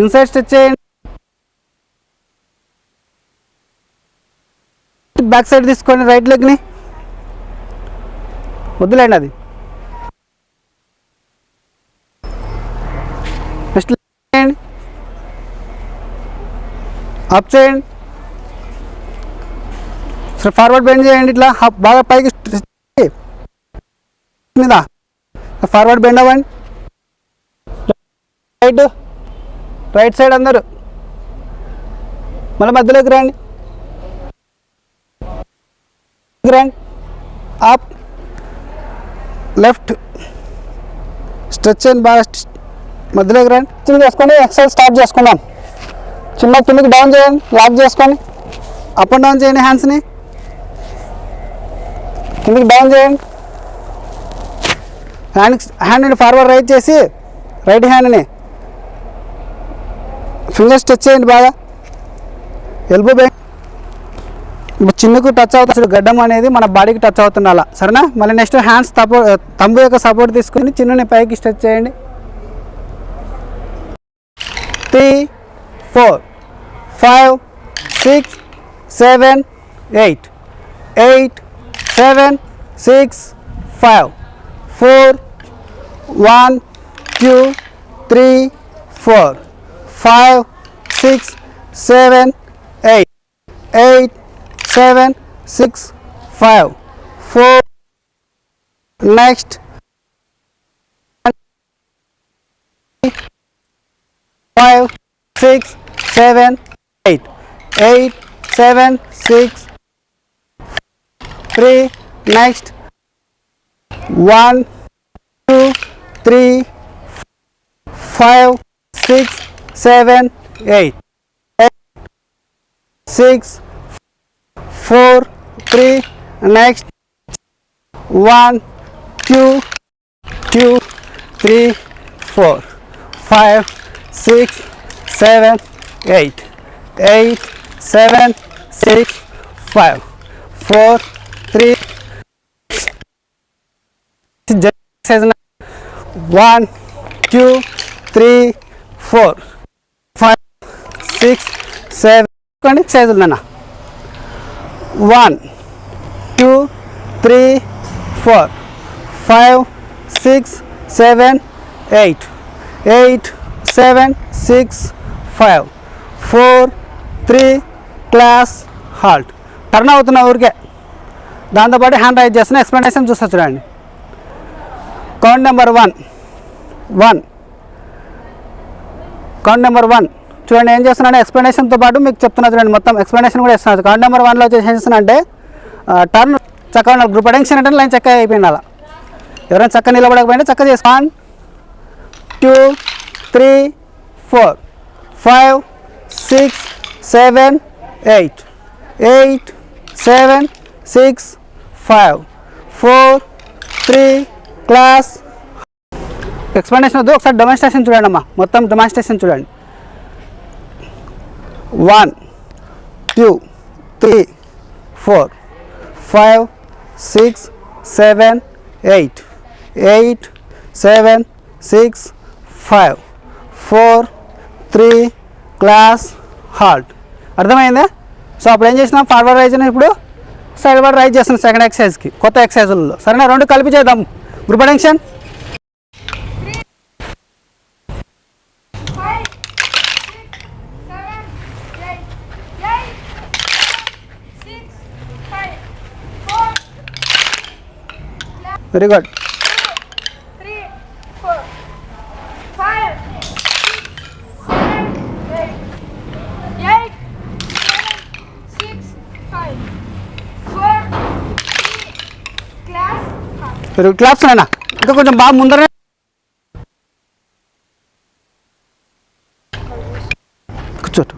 Inside stitch చేయండి. Back side తీసుకోండి right లెగ్ని వద్దులేండి అది. నెక్స్ట్ చేయండి. అప్ చేయండి. సరే ఫార్వర్డ్ బెండ్ చేయండి ఇట్లా. బాగా పైకి మీద. ఫార్వర్డ్ బెండ్ అవ్వండి. రైట్. రైట్ సైడ్ అందరు. మళ్ళీ మధ్యలోకి రండి. రండి. Up left. స్ట్రెచ్ అండ్ బాగా మధ్యలోకి రండి. చిన్న చేసుకొని ఎక్సర్సైజ్ స్టార్ట్ చేసుకుందాం. చిన్న కిందకి డౌన్ చేయండి. లాక్ చేసుకొని అప్ అండ్ డౌన్ చేయండి హ్యాండ్స్ని కిందకి డౌన్ చేయండి. హ్యాండ్ హ్యాండ్ని ఫార్వర్డ్ రైట్ చేసి రైట్ హ్యాండ్ని ఫింగర్స్ టచ్ చేయండి బాగా. ఎల్బో బ్యాంక్ ఇప్పుడు చిన్నకు టచ్ అవుతుంది గడ్డం అనేది మన బాడీకి టచ్ అవుతుంది అలా సరేనా? మళ్ళీ నెక్స్ట్ హ్యాండ్స్ సపోర్ట్ తంబు యొక్క సపోర్ట్ తీసుకుని చిన్నని పైకి స్ట్రెచ్ చేయండి. Three four five six seven eight eight seven six five four one two three four five six, seven, eight, eight, seven, six, five, four. Next. Five, six, seven, eight, eight, seven, six, three. Next, one, two, three, five, six, seven, 8, 6 4 3 next 1 2 2 3 4 5 6 7 8 8 7 6 5 4 3 1 2 3 4 six seven సైజులు నాన్న one two three four five six seven eight eight seven six five four three class halt turn అవుతున్న ఊరికే. దాంతోపాటు hand raise చేస్తున్న explanation చూస్తా చూడండి. Count number one one count number one చూడండి ఏం చేస్తున్నాను ఎక్స్ప్లెనేషన్తో పాటు మీకు చెప్తున్నా చూడండి మొత్తం ఎక్స్ప్లెనేషన్ కూడా ఇస్తున్నాను కార్డ్ నెంబర్ వన్లో వచ్చేసి ఏం చేస్తున్నా అంటే టర్న్ చక్కగా ఉండాలి గ్రూప్ అటెన్షన్ అంటే లైన్ చక్కగా అయిపోయింది అలా. ఎవరైనా చక్కగా నిలబడకపోయినా చక్క చేసి one two three four five six seven eight. Eight seven six five. Four three class. Explanation వద్దు ఒకసారి డెమాన్స్ట్రేషన్ చూడండి అమ్మా మొత్తం డెమాన్స్ట్రేషన్ చూడండి. One two three four five six seven eight eight seven six five four three class halt. అర్థమైందా? So అప్పుడు ఏం చేసినా? ఫార్వర్డ్ రైజ్ ఇప్పుడు సైడ్ వర్డ్ రైజ్ చేస్తున్నాం సెకండ్ ఎక్సర్సైజ్కి కొత్త ఎక్సర్సైజ్లలో. సరేనా? రెండు కలిపి చేద్దాం. Group attention? Very good. Claps నాన్న ఇంకా కొంచెం బాగా ముందర కూర్చోటు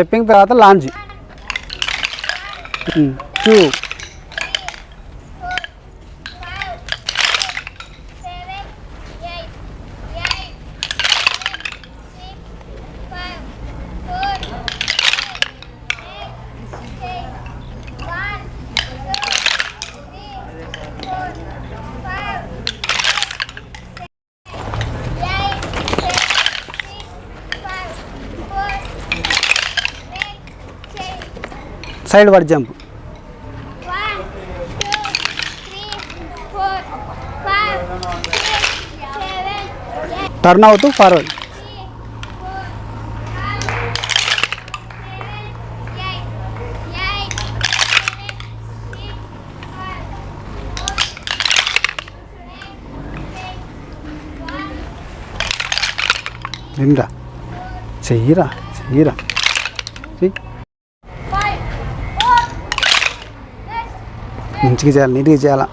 స్టెప్పింగ్ తర్వాత lunge. Two hmm. Sideward jump. Turn out forward. నిండా చెయ్యిరా? చెయ్యిరా? చెయ్యి. మంచిగా చేయాలి నీట్గా చేయాలా?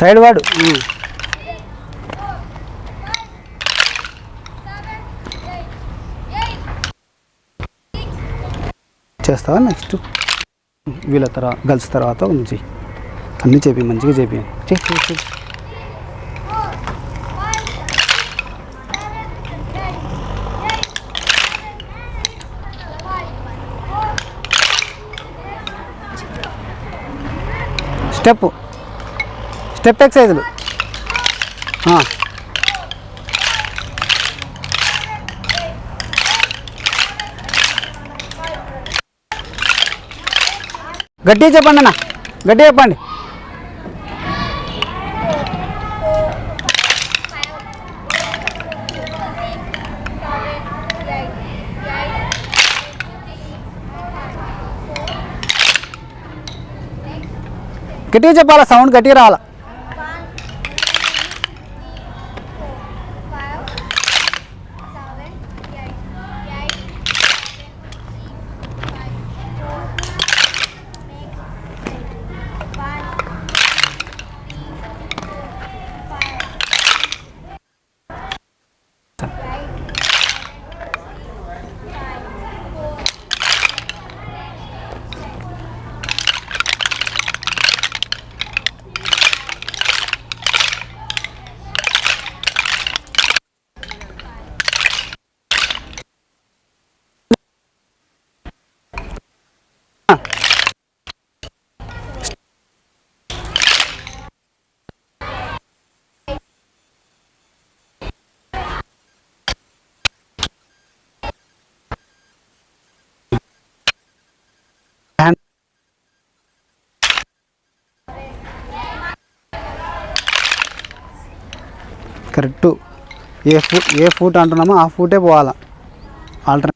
సైడ్ వాడు. చేస్తావా నెక్స్ట్? వీళ్ళ తర్వాత గర్ల్స్ తర్వాత ఉంది. అన్నీ చెప్పి మంచిగా చెప్పి స్టెప్. స్టెప్ ఎక్సైజులు. ఆ. గట్టిగా చెప్పండి అన్న. గట్టిగా చెప్పండి. గట్టిగా చెప్పాలా? సౌండ్ గట్టిగా రావాలా కరెక్ట్. ఏ ఫుట్ ఏ ఫుట్ అంటున్నామో ఆ ఫూటే పోవాలా. ఆల్టర్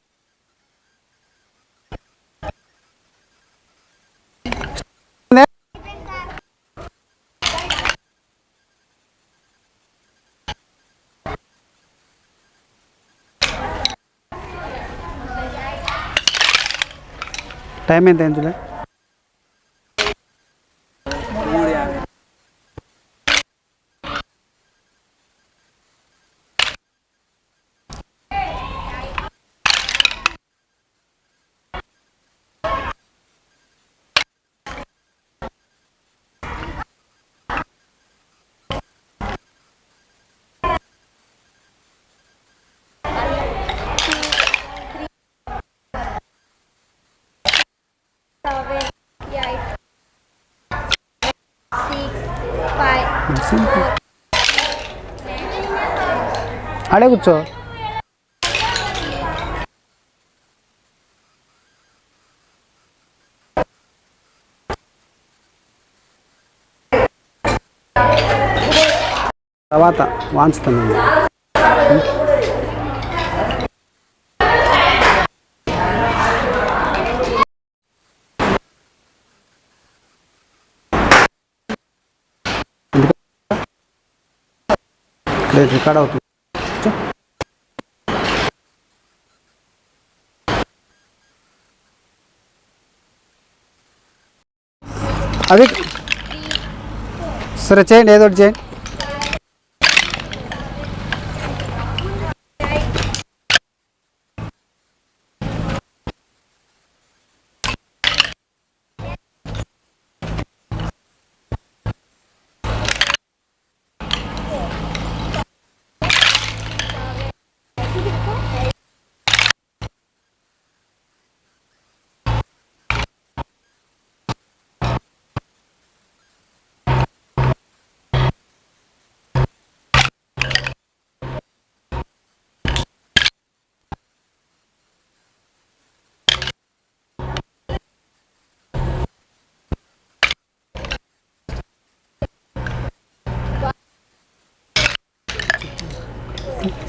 టైం ఎంత అయింది సింపుల్. అడే కూర్చో. తర్వాత వాంచుతాను లేదు రికార్డ్ అవుతుంది అది సరే చేయండి ఏదో ఒకటి చేయండి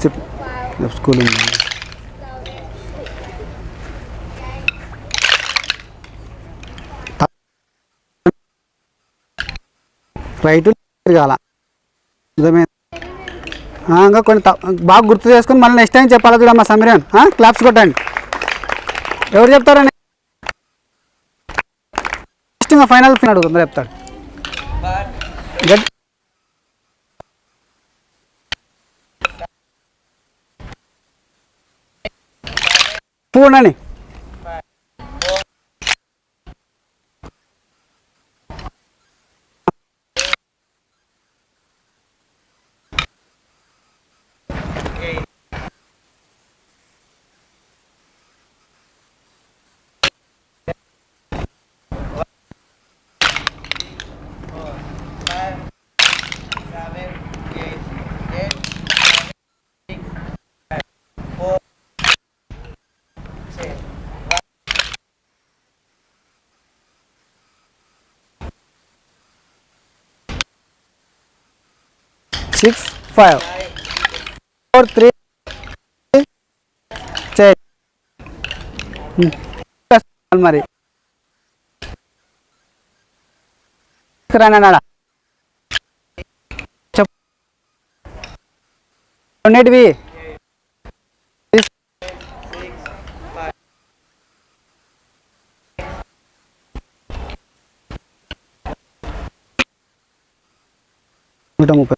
చెప్పు. స్కూల్ ఉంది. రైట్ తిరగాల. ఇంకా కొన్ని బాగా గుర్తు చేసుకుని మళ్ళీ నెక్స్ట్ టైం చెప్పాలి చూడమ్మా సమీరన్. క్లాప్స్ కొట్టండి. ఎవరు చెప్తారని ఫైనల్ ఫిన్ అడుగుతుంది చెప్తాడు. പൂണാണ്. గట్ పూనని సిక్స్ ఫైవ్ ఫోర్ త్రీ మరి రానాడా చెప్పు రెండిటివి నూట ముప్పై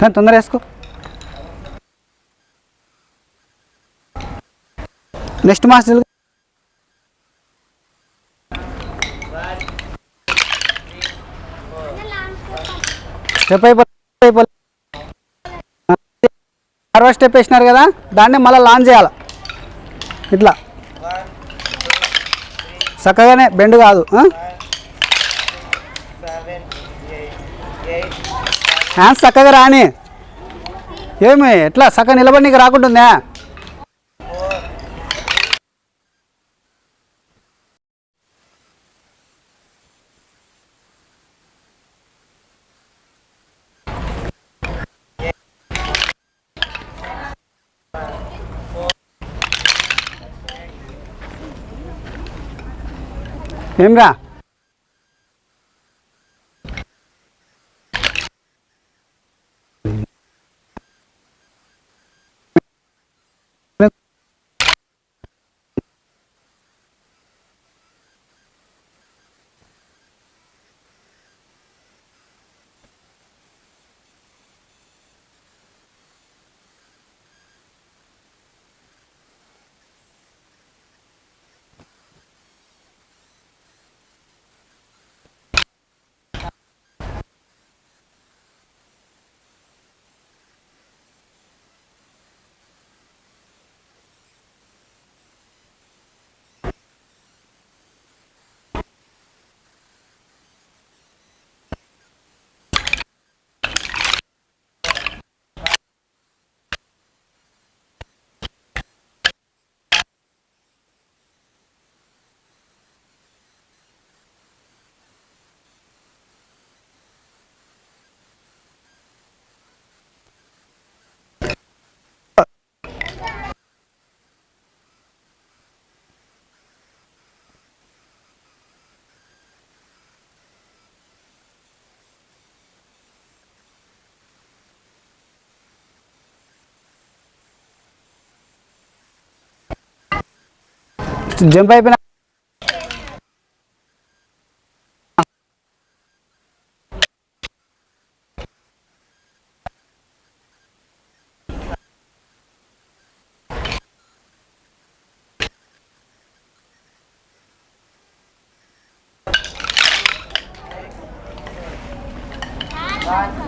కానీ తొందర వేసుకో. నెక్స్ట్ మాస్టర్ స్టెప్ అయిపో అరవై స్టెప్ వేసినారు కదా దాన్ని మళ్ళీ లాంచ్ చేయాలి. ఇట్లా. చక్కగానే బెండ్ కాదు చక్కగా రాని. ఏమి ఎట్లా చక్కగా నిలబడి నీకు రాకుంటుందా? ఏమ్రా? జంప్ అయిపోయినా One,